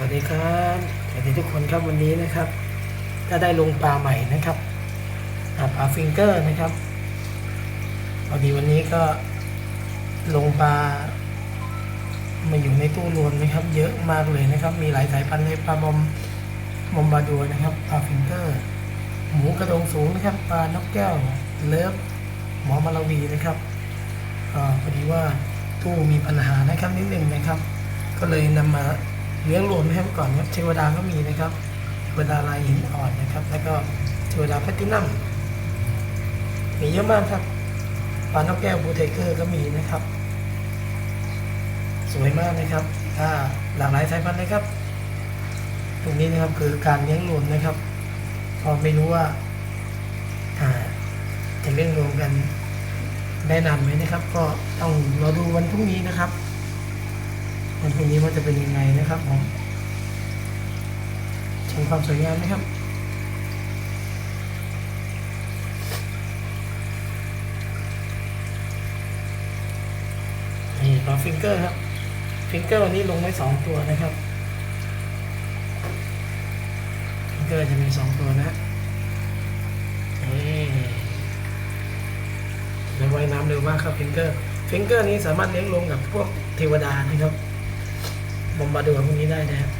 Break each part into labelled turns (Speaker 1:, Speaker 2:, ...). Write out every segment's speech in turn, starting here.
Speaker 1: วัสดีครับสวัสดีทุกคนครับวันนี้นะครับก็ได้ลงปลาใหม่นะครับอ่าปลาฟิงเกอร์นะครับพอดีวันนี้ก็ลงปลามาอยู่ในตู้รวนนะครับ เยอะมากเลยนะครับ มีหลายสายพันธุ์เลยปลาบอมบอมบาดัวนะครับปลาฟิงเกอร์ หมูกระดงสูงนะครับปลานกแก้วเลิฟหมอมาลาวีนะครับพอดีว่าตู้มีปัญหานะครับนิดหนึ่งนะครับ ก็เลยนำมา เลี้ยงรวมให้ก่อนครับเทวดาก็มีนะครับเทวดาลายหินอ่อนนะครับ แล้วก็เทวดาแพตตินัมมีเยอะมากครับปลานกแก้วบูเทเกอร์ก็มีนะครับ สวยมากนะครับถ้าหลากหลายสายพันธุ์นะครับ ตรงนี้นะครับคือการเลี้ยงรวมนะครับ พอไม่รู้ว่าอ่าจะเลี้ยงรวมกันได้นานไหมนะครับ ก็ต้องรอดูวันพรุ่งนี้นะครับ วันพรุ่งนี้ว่าจะเป็นยังไงนะครับผมชมความสวยงามไหมครับนี่ปลาฟิงเกอร์ครับฟิงเกอร์วันนี้ลงไว้สองตัวนะครับฟิงเกอร์จะมีสองตัวนะนี่แล้วว่ายน้ำเร็วมากครับฟิงเกอร์ฟิงเกอร์นี้สามารถเลี้ยงลงกับพวกเทวดานะครับ บอมบาร์ดัวพวกนี้ได้นะครับ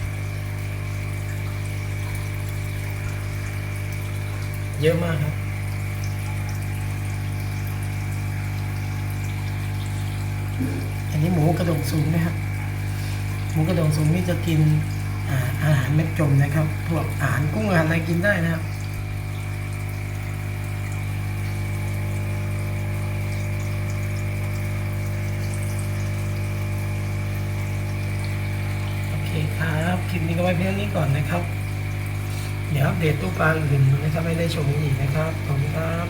Speaker 1: เยอะมากครับ อันนี้หมูกระดงสูงนะครับ หมูกระดงสูงนี่จะกินอาอาหารเม็ดจมนะครับ พวกอาหารกุ้งอาหารอะไรกินได้นะครับ โอเคครับ ค ลิปนี้ก็ไว้เพียงนี้ก่อนนะครับ เดี๋ยวอัปเดตตู้ปลาอื่นนะครับไม่ได้ชมอีกนะครับ ขอบคุณครับ